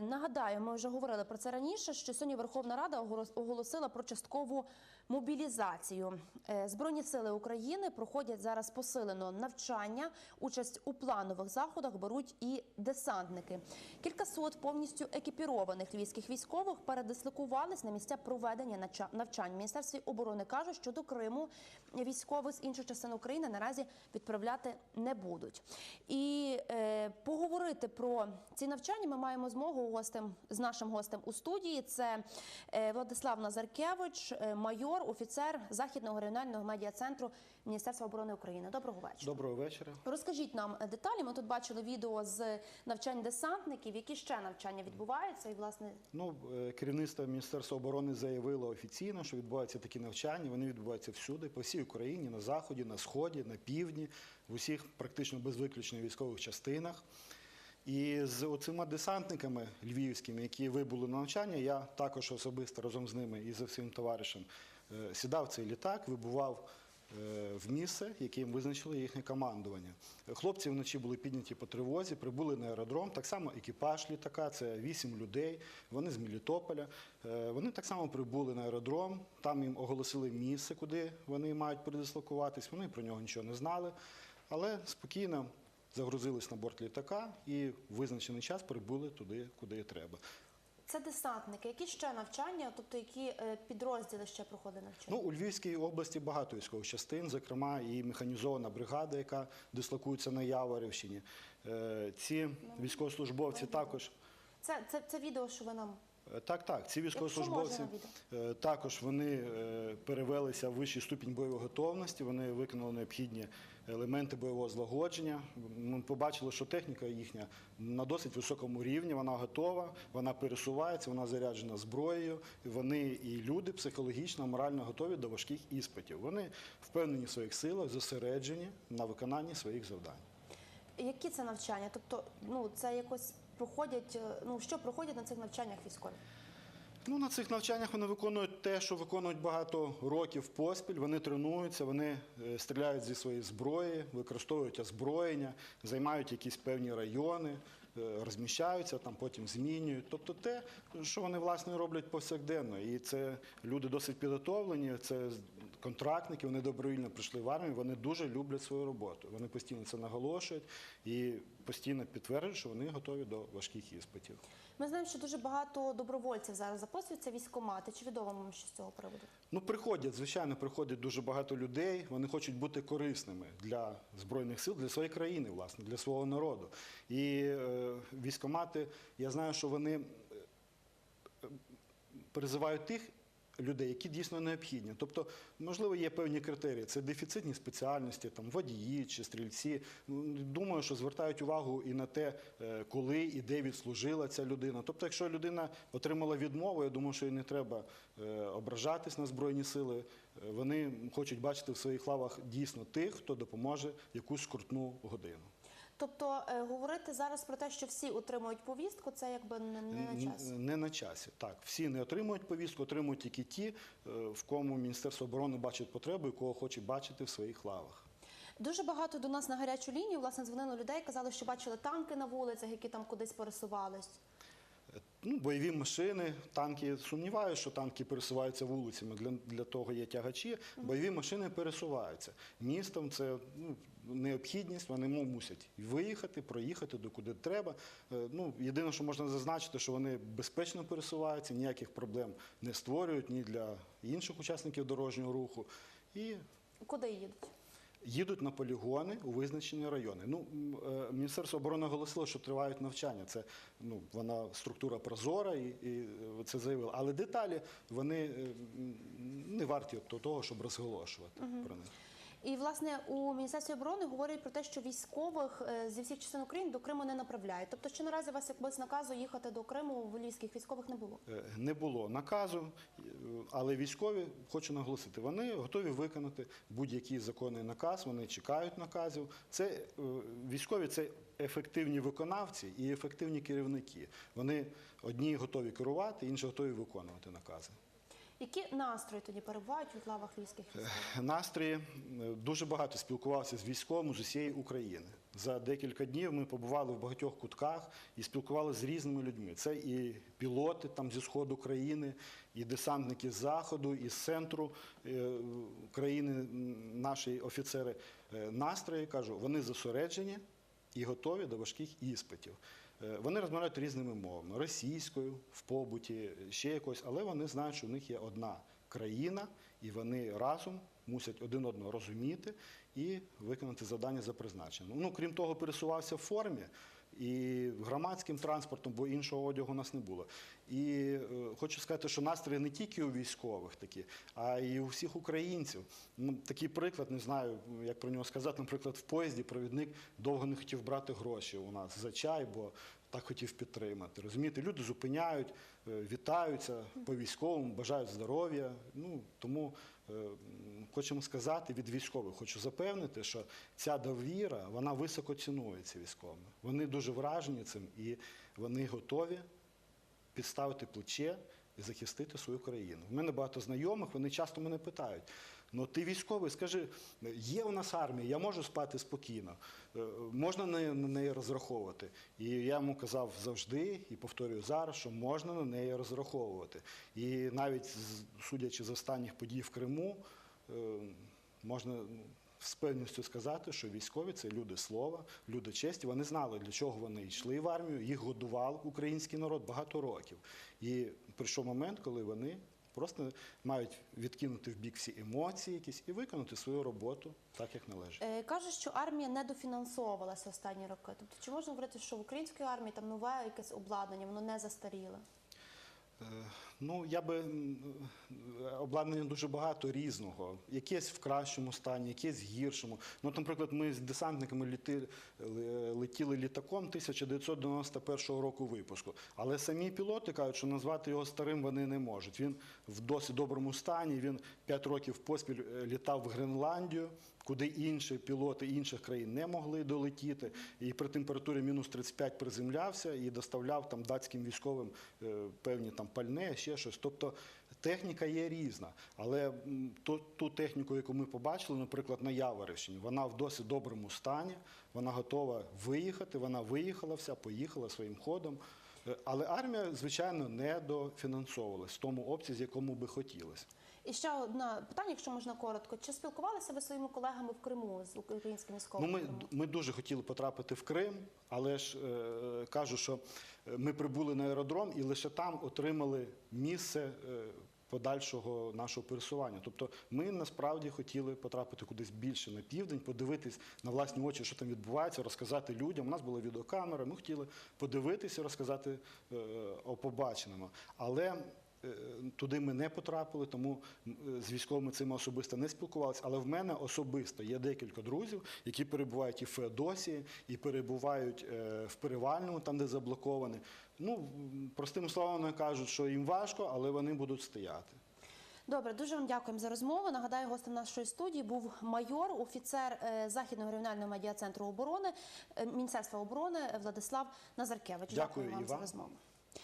Нагадаю, ми вже говорили про це раніше. Що сьогодні Верховна Рада оголосила про часткову мобілізацію. Е, Збройні сили України проходять зараз посилено навчання. Участь у планових заходах беруть і десантники. Кількасот повністю екіпірованих львівських військових передислокувались на місця проведення навчань. Міністерстві оборони кажуть, що до Криму військових з інших частин України наразі відправляти не будуть. І е, поговорити про ці навчання ми маємо змогу гостем з нашим гостем у студії. Це е, Владислав Назаркевич, е, майор, офіцер Західного регіонального медіа-центру Міністерства оборони України. Доброго вечора. Доброго вечора. Розкажіть нам деталі. Ми тут бачили відео з навчань десантників. Які ще навчання відбуваються? І власне Ну, е, керівництво Міністерства оборони заявило офіційно, що відбуваються такі навчання. Вони відбуваються всюди, по всій Україні, на заході, на сході, на півдні, в усіх практично без виключення військових частинах. І з оцими десантниками львівськими, які вибули на навчання, я також особисто разом з ними і за всім товаришем е, сідав цей літак, вибував е, в місце, яким визначили їхнє командування. Хлопці вночі були підняті по тривозі, прибули на аеродром. Так само екіпаж літака, це вісім людей. Вони з Мелітополя. Е, Вони так само прибули на аеродром. Там їм оголосили місце, куди вони мають передислокуватись. Вони про нього нічого не знали, але спокійно. Загрузились на борт літака і в визначений час прибули туди, куди і треба. це десантники. Які ще навчання, тобто які е, підрозділи ще проходять навчання? Ну, у Львівській області багато військових частин, зокрема і механізована бригада, яка дислокується на Яворівщині. Е, Ці військовослужбовці також. Це, це, це відео, що ви нам Так, так, ці військовослужбовці е, також вони е, перевелися в вищий ступінь бойової готовності, вони виконали необхідні елементи бойового злагодження. Ми побачили, що техніка їхня на досить високому рівні, вона готова, вона пересувається, вона заряджена зброєю. Вони і люди психологічно, морально готові до важких іспитів. Вони впевнені в своїх силах, зосереджені на виконанні своїх завдань. Які це навчання? Тобто, ну це якось проходять. е, Ну що проходять на цих навчаннях військові? Ну, на цих навчаннях вони виконують те, що виконують багато років поспіль. Вони тренуються, вони е, стріляють зі своєї зброї, використовують озброєння, займають якісь певні райони, е, розміщаються, там потім змінюють. Тобто те, що вони власне роблять повсякденно. І це люди досить підготовлені, це контрактники, вони добровільно прийшли в армію, вони дуже люблять свою роботу. Вони постійно це наголошують і постійно підтверджують, що вони готові до важких іспитів. Ми знаємо, що дуже багато добровольців зараз записуються в військкомати. Чи відомо вам що з цього приводу? Ну, приходять, звичайно, приходять дуже багато людей. Вони хочуть бути корисними для збройних сил, для своєї країни, власне, для свого народу. І е, військомати, я знаю, що вони е, е, призивають тих. Людей, які дійсно необхідні. Тобто, можливо, є певні критерії. Це дефіцитні спеціальності, там водії чи стрільці. Ну, Думаю, що звертають увагу і на те, е, коли і де відслужила ця людина. Тобто, якщо людина отримала відмову, я думаю, що і не треба е, ображатись на збройні сили. Е, Вони хочуть бачити в своїх лавах дійсно тих, хто допоможе якусь скрутну годину. Тобто е, говорити зараз про те, що всі отримують повістку, це якби не, не на часі. Не на часі. Так, всі не отримують повістку, отримують тільки ті, е, в кому Міністерство оборони бачить потребу і кого хоче бачити в своїх лавах. Дуже багато до нас на гарячу лінію власне дзвонили людей, казали, що бачили танки на вулицях, які там кудись пересувались. Ну, бойові машини, танки. Сумніваюся, що танки пересуваються вулицями. Для, для того є тягачі. Бойові машини пересуваються. Містом це ну, необхідність. Вони му- мусять виїхати, проїхати до куди треба. Е, Ну, єдине, що можна зазначити, що вони безпечно пересуваються, ніяких проблем не створюють ні для інших учасників дорожнього руху. І Куди їдуть? Їдуть на полігони у визначені райони. Ну, е, Міністерство оборони оголосило, що тривають навчання. Це ну, вона структура прозора і, і е, це заявила. Але деталі вони е, не варті того, щоб розголошувати про них. І власне у міністерстві оборони говорять про те, що військових е, зі всіх частин України до Криму не направляють. Тобто, що наразі у вас якби наказу їхати до Криму в львівських військових не було. Е, Не було наказу, е, але військові, хочу наголосити, вони готові виконати будь-який законний наказ, вони чекають наказів. Це військові це ефективні виконавці і ефективні керівники. Вони одні готові керувати, інші готові виконувати накази. Які настрої тоді перебувають у лавах львівських військових? настрої. Е, Дуже багато спілкувався з військовими з усієї України. За декілька днів ми побували в багатьох кутках і спілкувалися з різними людьми. Це і пілоти там зі сходу країни, і десантники з заходу, і з центру е, країни, наші офіцери. Е, Настрої кажу, вони зосереджені і готові до важких іспитів. Е, Вони розмовляють різними мовами. Російською в побуті, ще якось, але вони знають, що у них є одна країна, і вони разом мусять один одного розуміти і виконати завдання за призначенням. Ну, крім того, пересувався в формі і громадським транспортом, бо іншого одягу у нас не було. І е, хочу сказати, що настрої не тільки у військових такі, а й у всіх українців. Ну, такий приклад, не знаю, як про нього сказати. Наприклад, в поїзді провідник довго не хотів брати гроші у нас за чай, бо так хотів підтримати. Розумієте, люди зупиняють, е, вітаються по військовому, бажають здоров'я. Ну тому хочемо сказати від військових, хочу запевнити, що ця довіра вона високо цінується військовими. Вони дуже вражені цим і вони готові підставити плече і захистити свою країну. У мене багато знайомих, вони часто мене питають: ну ти військовий, скажи, є у нас армія, я можу спати спокійно, Е, можна на неї розраховувати. І я йому казав завжди і повторюю зараз, що можна на неї розраховувати. І навіть судячи з останніх подій в Криму, е, можна ну, з певністю сказати, що військові це люди слова, люди честі. Вони знали, для чого вони йшли в армію, їх годував український народ багато років. І прийшов момент, коли вони просто мають відкинути в бік всі емоції якісь і виконати свою роботу так, як належить. Е, Кажуть, що армія недофінансовувалася останні роки. Тобто, чи можна говорити, що в українській армії там нове якесь обладнання, воно не застаріле? Е, Ну, я би е, обладнання дуже багато різного. Якесь в кращому стані, якесь в гіршому. Ну, наприклад, ми з десантниками літи, летіли літаком 1991 року випуску. Але самі пілоти кажуть, що назвати його старим вони не можуть. Він в досить доброму стані. Він 5 років поспіль е, літав в Гренландію, куди інші пілоти інших країн не могли долетіти. І при температурі мінус 35 приземлявся і доставляв там датським військовим е, певні там пальне, ще щось. Тобто техніка є різна. Але ту, ту техніку, яку ми побачили, наприклад, на Яворівщині, вона в досить доброму стані, вона готова виїхати, вона виїхала вся, поїхала своїм ходом. Е, Але армія, звичайно, не дофінансовувалась в тому обсязі, якому би хотілося. І ще одне питання, якщо можна коротко. Чи спілкувалися ви своїми колегами в Криму з українськими Ну, ми, ми дуже хотіли потрапити в Крим, але ж е, кажу, що е, ми прибули на аеродром і лише там отримали місце е, подальшого нашого пересування. Тобто ми насправді хотіли потрапити кудись більше на південь, подивитись на власні очі, що там відбувається, розказати людям. У нас була відеокамера, ми хотіли подивитися, розказати е, о побаченому. Але Туди ми не потрапили, тому е, з військовими цими особисто не спілкувалися. Але в мене особисто є декілька друзів, які перебувають і в Феодосії, і перебувають е, в Перевальному, там де заблоковані. Ну, простими словами кажуть, що їм важко, але вони будуть стояти. Добре, дуже вам дякуємо за розмову. Нагадаю, гостем нашої студії був майор, офіцер е, Західного регіонального медіа центру оборони е, Міністерства оборони Владислав Назаркевич. Дякую вам і за вам. розмову.